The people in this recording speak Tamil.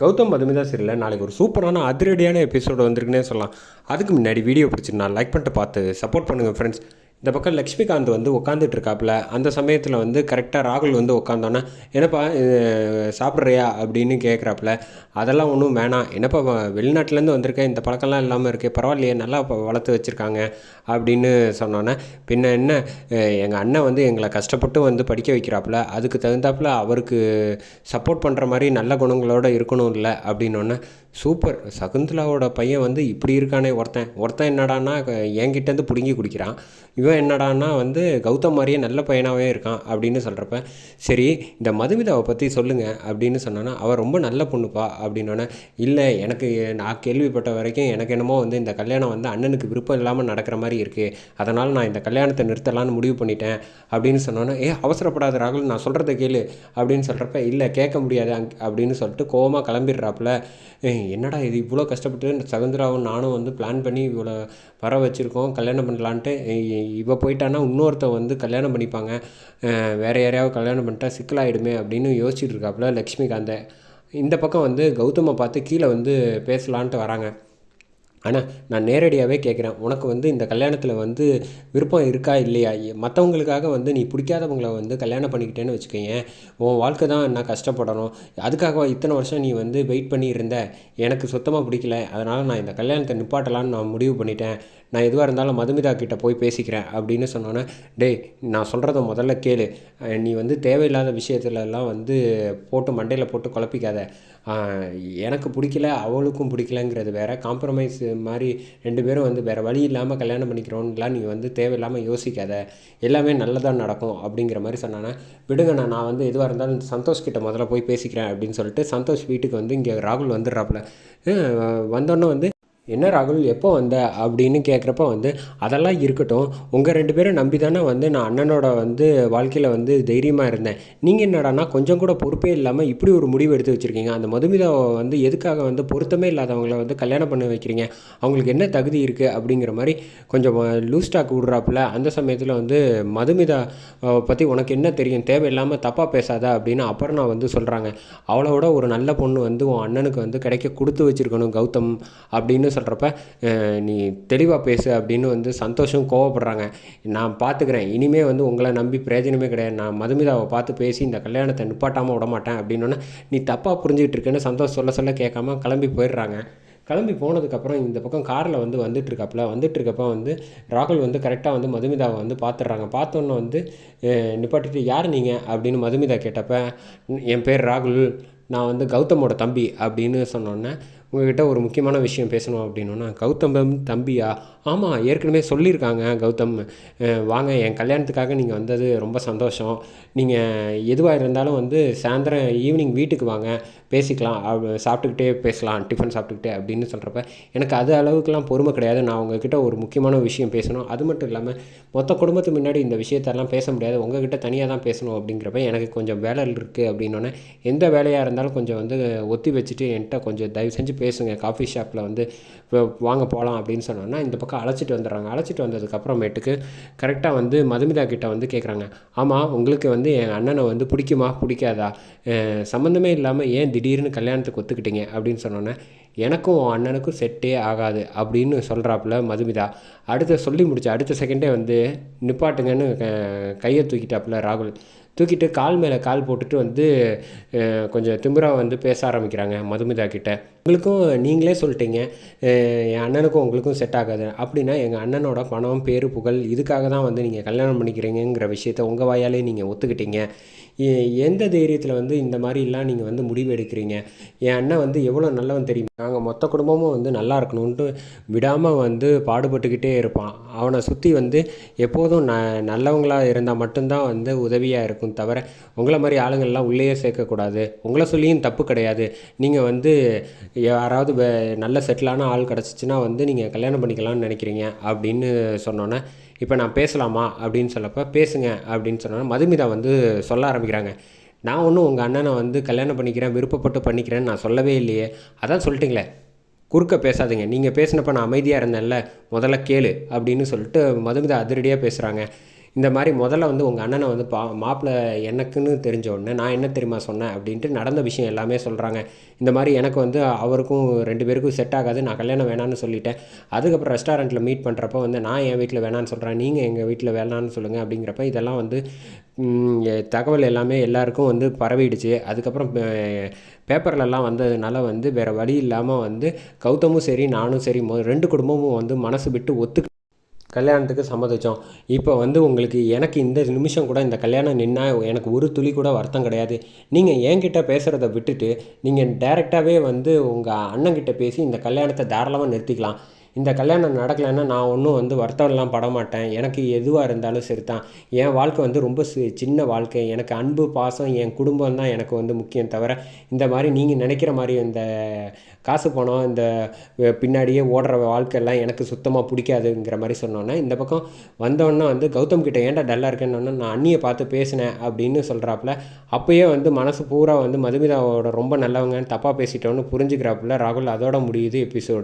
கௌதம் மதுமிதா சரியில்லை நாளைக்கு ஒரு சூப்பரான அதிரடியான எபிசோடு வந்திருக்குன்னே சொல்லலாம். அதுக்கு முன்னாடி வீடியோ பிடிச்சிருந்தா லைக் பண்ணிட்டு பார்த்து சப்போர்ட் பண்ணுங்கள் ஃப்ரெண்ட்ஸ் இந்த பக்கம் லக்ஷ்மிகாந்த் வந்து உட்காந்துட்டு இருக்காப்புல. அந்த சமயத்தில் வந்து கரெக்டாக ராகுல் வந்து உட்காந்தோன்னே என்னப்பா சாப்பிட்றியா? அப்படின்னு கேட்குறாப்புல அதெல்லாம் ஒன்றும் வேணாம். என்னப்பா வெளிநாட்டிலேருந்து வந்திருக்கேன். இந்த பழக்கம்லாம் இல்லாமல் இருக்கே. பரவாயில்லையே நல்லா வளர்த்து வச்சுருக்காங்க. அப்படின்னு சொன்னோன்னே பின்ன என்ன? எங்கள் அண்ணன் வந்து எங்களை கஷ்டப்பட்டு வந்து படிக்க வைக்கிறாப்புல. அதுக்கு தகுந்தாப்புல அவருக்கு சப்போர்ட் பண்ணுற மாதிரி நல்ல குணங்களோட இருக்கணும் இல்லை அப்படின்னோடனே சூப்பர். சகுந்தலாவோட பையன் வந்து இப்படி இருக்கானே ஒருத்தன். ஒருத்தன் என்னடான்னா என்கிட்டேருந்து பிடுங்கி குடிக்கிறான். இவன் என்னடான்னா வந்து கௌதம் மாதிரியே நல்ல பையனாகவே இருக்கான் அப்படின்னு சொல்கிறப்ப சரி இந்த மதுமிதாவை பற்றி சொல்லுங்கள் அப்படின்னு சொன்னோன்னா அவள் ரொம்ப நல்ல பொண்ணுப்பா அப்படின்னோடனே இல்லை எனக்கு நான் கேள்விப்பட்ட வரைக்கும் எனக்கு என்னமோ வந்து இந்த கல்யாணம் வந்து அண்ணனுக்கு விருப்பம் இல்லாமல் நடக்கிற மாதிரி இருக்குது அதனால் நான் இந்த கல்யாணத்தை நிறுத்தலான்னு முடிவு பண்ணிட்டேன் அப்படின்னு சொன்னோன்னே ஏ அவசரப்படாத ராகுல் நான் சொல்கிறத கேளு அப்படின்னு சொல்கிறப்ப இல்லை கேட்க முடியாது அங் அப்படின்னு சொல்லிட்டு கோவமாக கிளம்பிடுறாப்புல. என்னடா இது இவ்வளோ கஷ்டப்பட்டு சகுந்தராவும் நானும் வந்து பிளான் பண்ணி இவ்வளோ வர வச்சுருக்கோம் கல்யாணம் பண்ணலான்ட்டு. இவள் போயிட்டான்னா இன்னொருத்த வந்து கல்யாணம் பண்ணிப்பாங்க. வேறு யாரையாவது கல்யாணம் பண்ணிட்டா சிக்கலாயிடுமே அப்படின்னு யோசிச்சுட்டு இருக்காப்புல லக்ஷ்மிகாந்தை. இந்த பக்கம் வந்து கௌதமை பார்த்து கீழே வந்து பேசலான்ட்டு வராங்க. ஆனால் நான் நேரடியாகவே கேட்குறேன் உனக்கு வந்து இந்த கல்யாணத்தில் வந்து விருப்பம் இருக்கா இல்லையா? மற்றவங்களுக்காக வந்து நீ பிடிக்காதவங்களை வந்து கல்யாணம் பண்ணிக்கிட்டேன்னு வச்சுக்கோங்க உன் வாழ்க்கை தான் நான் கஷ்டப்படணும். அதுக்காக இத்தனை வருஷம் நீ வந்து வெயிட் பண்ணியிருந்த? எனக்கு சுத்தமாக பிடிக்கல. அதனால் நான் இந்த கல்யாணத்தை நிப்பாட்டலான்னு நான் முடிவு பண்ணிட்டேன். நான் எதுவாக இருந்தாலும் மதுமிதா கிட்ட போய் பேசிக்கிறேன் அப்படின்னு சொன்னோன்னே டேய் நான் சொல்கிறத முதல்ல கேளு. நீ வந்து தேவையில்லாத விஷயத்துலலாம் வந்து போட்டு மண்டையில் போட்டு குழப்பிக்காத. எனக்கு பிடிக்கல அவளுக்கும் பிடிக்கலங்கிறது வேற. காம்ப்ரமைஸ் மாதிரி ரெண்டு பேரும் வந்து வேறு வழி இல்லாமல் கல்யாணம் பண்ணிக்கிறோன்லாம் நீ வந்து தேவையில்லாமல் யோசிக்காத. எல்லாமே நல்லதாக நடக்கும் அப்படிங்கிற மாதிரி சொன்னானே. விடுங்கண்ணா நான் வந்து எதுவாக இருந்தாலும் சந்தோஷ் கிட்ட முதல்ல போய் பேசிக்கிறேன் அப்படின்னு சொல்லிட்டு சந்தோஷ் வீட்டுக்கு வந்து இங்கே ராகுல் வந்துடுறாப்புல. வந்தோடனே வந்தோன்னே வந்து என்ன ராகுல் எப்போ வந்த? அப்படின்னு கேட்குறப்ப வந்து அதெல்லாம் இருக்கட்டும். உங்கள் ரெண்டு பேரும் நம்பி தானே வந்து நான் அண்ணனோட வந்து வாழ்க்கையில் வந்து தைரியமாக இருந்தேன். நீங்கள் என்னடான்னா கொஞ்சம் கூட பொறுப்பே இல்லாமல் இப்படி ஒரு முடிவு எடுத்து வச்சுருக்கீங்க. அந்த மதுமிதாவை வந்து எதுக்காக வந்து பொருத்தமே இல்லாதவங்கள வந்து கல்யாணம் பண்ண வைக்கிறீங்க? அவங்களுக்கு என்ன தகுதி இருக்குது அப்படிங்கிற மாதிரி கொஞ்சம் லூஸ் ஸ்டாக் விட்றாப்புல. அந்த சமயத்தில் வந்து மதுமிதா பற்றி உனக்கு என்ன தெரியும்? தேவையில்லாமல் தப்பாக பேசாத அப்படின்னு அபர்ணா வந்து சொல்கிறாங்க அவளோட ஒரு நல்ல பொண்ணு வந்து உன் அண்ணனுக்கு வந்து கிடைக்க கொடுத்து வச்சிருக்கணும் கௌதம் அப்படின்னு சொல்கிறப்ப நீ தெளிவாக பேசு அப்படின்னு வந்து சந்தோஷம் கோவப்படுறாங்க. நான் பார்த்துக்கிறேன் இனிமே வந்து உங்களை நம்பி பிரயோஜனமே கிடையாது. நான் மதுமிதாவை பார்த்து பேசி இந்த கல்யாணத்தை நிப்பாட்டாமல் விட மாட்டேன் அப்படின்னோடனே நீ தப்பாக புரிஞ்சுக்கிட்டு இருக்கேன்னு சந்தோஷம் சொல்ல சொல்ல கேட்காம கிளம்பி போயிடுறாங்க. கிளம்பி போனதுக்கப்புறம் இந்த பக்கம் காரில் வந்து வந்துட்டு இருக்காப்புல வந்துட்டு இருக்கப்ப வந்து ராகுல் வந்து கரெக்டாக வந்து மதுமிதாவை வந்து பார்த்துடுறாங்க பார்த்தோன்னே வந்து நிப்பாட்டிட்டு யார் நீங்கள் அப்படின்னு மதுமிதா கேட்டப்ப என் பேர் ராகுல். நான் வந்து கௌதமோட தம்பி அப்படின்னு சொன்னோன்னே உங்ககிட்ட ஒரு முக்கியமான விஷயம் பேசணும் அப்படின்னோன்னா கௌதம் தம்பியா? ஆமாம் ஏற்கனவே சொல்லியிருக்காங்க கௌதம். வாங்க என் கல்யாணத்துக்காக நீங்கள் வந்தது ரொம்ப சந்தோஷம். நீங்கள் எதுவாக இருந்தாலும் வந்து சாயந்தரம் ஈவினிங் வீட்டுக்கு வாங்க பேசிக்கலாம் சாப்பிட்டுக்கிட்டே பேசலாம் டிஃபன் சாப்பிட்டுக்கிட்டே அப்படின்னு சொல்கிறப்ப எனக்கு அது அளவுக்குலாம் பொறுமை கிடையாது. நான் உங்ககிட்ட ஒரு முக்கியமான விஷயம் பேசணும். அது மட்டும் இல்லாமல் மொத்த குடும்பத்துக்கு முன்னாடி இந்த விஷயத்தெல்லாம் பேச முடியாது. உங்ககிட்ட தனியாக தான் பேசணும் அப்படிங்கிறப்ப எனக்கு கொஞ்சம் வேலை இருக்குது அப்படின்னோடனே எந்த வேலையாக இருந்தாலும் கொஞ்சம் வந்து ஒத்தி வச்சுட்டு என்கிட்ட கொஞ்சம் தயவு செஞ்சு பேசுங்க காஃபி ஷாப்பில் வந்து வாங்க போகலாம் அப்படின்னு சொன்னோன்னா இந்த பக்கம் அழைச்சிட்டு வந்துடுறாங்க. அழைச்சிட்டு வந்ததுக்கப்புறமேட்டுக்கு கரெக்டாக வந்து மதுமிதா கிட்ட வந்து கேட்குறாங்க ஆமாம் உங்களுக்கு வந்து என் அண்ணனை வந்து பிடிக்குமா பிடிக்காதா? சம்மந்தமே இல்லாமல் ஏன் திடீர்னு கல்யாணத்துக்கு ஒத்துக்கிட்டீங்க? அப்படின்னு சொன்னோன்னே எனக்கும் உன் அண்ணனுக்கும் செட்டே ஆகாது அப்படின்னு சொல்கிறாப்புல மதுமிதா. அடுத்த சொல்லி முடிச்சு அடுத்த செகண்டே வந்து நிப்பாட்டுங்கன்னு க- கையை தூக்கிட்டாப்புல ராகுல். தூக்கிட்டு கால் மேலே கால் போட்டுட்டு வந்து கொஞ்சம் திமுறாக வந்து பேச ஆரம்பிக்கிறாங்க மதுமிதா கிட்ட. உங்களுக்கும் நீங்களே சொல்லிட்டீங்க. என் அண்ணனுக்கும் உங்களுக்கும் செட் ஆகாது. அப்படின்னா எங்கள் அண்ணனோட பணம் பேரு புகழ் இதுக்காக தான் வந்து நீங்கள் கல்யாணம் பண்ணிக்கிறீங்கிற விஷயத்த உங்கள் வாயாலே நீங்கள் ஒத்துக்கிட்டீங்க. எ- எந்த தைரியத்தில் வந்து இந்த மாதிரிலாம் நீங்கள் வந்து முடிவு எடுக்கிறீங்க? என் அண்ணன் வந்து எவ்வளோ நல்லவன் தெரியும்? நாங்கள் மொத்த குடும்பமும் வந்து நல்லா இருக்கணும்ன்ட்டு விடாமல் வந்து பாடுபட்டுக்கிட்டே இருப்பான். அவனை சுற்றி வந்து எப்போதும் ந நல்லவங்களாக இருந்தால் மட்டும்தான் வந்து உதவியாக இருக்கும். தவிர உங்களை மாதிரி ஆளுங்கள்லாம் உள்ளேயே சேர்க்கக்கூடாது. உங்களை சொல்லியும் தப்பு கிடையாது. நீங்கள் வந்து யாராவது நல்ல செட்டிலான ஆள் கிடச்சிச்சின்னா வந்து நீங்கள் கல்யாணம் பண்ணிக்கலாம்னு நினைக்கிறீங்க அப்படின்னு சொன்னோன்னே இப்போ நான் பேசலாமா? அப்படின்னு சொல்லப்போ பேசுங்க அப்படின்னு சொன்னோன்னே மதுமிதா வந்து சொல்ல ஆரம்பிக்கிறாங்க. நான் ஒன்றும் உங்கள் அண்ணனை வந்து கல்யாணம் பண்ணிக்கிறேன் விருப்பப்பட்டு பண்ணிக்கிறேன்னு நான் சொல்லவே இல்லையே. அதான் சொல்லிட்டீங்களே. குறுக்க பேசாதீங்க. நீங்கள் பேசினப்ப நான் அமைதியாக இருந்தேன்ல முதல்ல கேளு அப்படின்னு சொல்லிட்டு மதுமிதா அதிரடியாக பேசுகிறாங்க இந்த மாதிரி முதல்ல வந்து உங்கள் அண்ணனை வந்து பா மாப்பிள்ளை எனக்குன்னு தெரிஞ்ச உடனே நான் என்ன தெரியுமா சொன்னேன்? அப்படின்ட்டு நடந்த விஷயம் எல்லாமே சொல்கிறாங்க இந்த மாதிரி எனக்கு வந்து அவருக்கும் ரெண்டு பேருக்கும் செட் ஆகாது. நான் கல்யாணம் வேணான்னு சொல்லிட்டேன். அதுக்கப்புறம் ரெஸ்டாரண்ட்டில் மீட் பண்ணுறப்ப வந்து நான் என் வீட்டில் வேணான்னு சொல்கிறேன் நீங்கள் எங்கள் வீட்டில் வேணான்னு சொல்லுங்கள் அப்படிங்கிறப்ப இதெல்லாம் வந்து தகவல் எல்லாமே எல்லாருக்கும் வந்து பரவிடுச்சு. அதுக்கப்புறம் பேப்பர்லலாம் வந்ததுனால வந்து வேறு வழி இல்லாமல் வந்து கௌதமும் சரி நானும் சரி மொ ரெண்டு குடும்பமும் வந்து மனசு விட்டு ஒத்து கல்யாணத்துக்கு சம்மதிச்சோம். இப்போ வந்து உங்களுக்கு எனக்கு இந்த நிமிஷம் கூட இந்த கல்யாணம் நின்னா எனக்கு ஒரு துளி கூட வருத்தம் கிடையாது. நீங்கள் என்கிட்ட பேசுகிறத விட்டுட்டு நீங்கள் டைரெக்டாகவே வந்து உங்கள் அண்ணங்கிட்ட பேசி இந்த கல்யாணத்தை தாராளமாக நிறுத்திக்கலாம். இந்த கல்யாணம் நடக்கலைன்னா நான் ஒன்றும் வந்து வருத்தம்லாம் பட மாட்டேன் எனக்கு எதுவாக இருந்தாலும் சரி தான் என் வாழ்க்கை வந்து ரொம்ப சி சின்ன வாழ்க்கை. எனக்கு அன்பு பாசம் என் குடும்பம் தான் எனக்கு வந்து முக்கியம் தவிர இந்த மாதிரி நீங்கள் நினைக்கிற மாதிரி இந்த காசு பணம் இந்த பின்னாடியே ஓடுற வாழ்க்கையெல்லாம் எனக்கு சுத்தமாக பிடிக்காதுங்கிற மாதிரி சொன்னோன்னே இந்த பக்கம் வந்தோடனே வந்து கௌதம் கிட்டே ஏன்டா டல்லாக இருக்கேன்னு நான் அண்ணியை பார்த்து பேசினேன் அப்படின்னு சொல்கிறாப்புல அப்போயே வந்து மனசு பூரா வந்து மதுமிதாவோட ரொம்ப நல்லவங்கன்னு தப்பாக பேசிட்டோன்னு புரிஞ்சுக்கிறாப்புல ராகுல் அதோட முடியுது எபிசோடு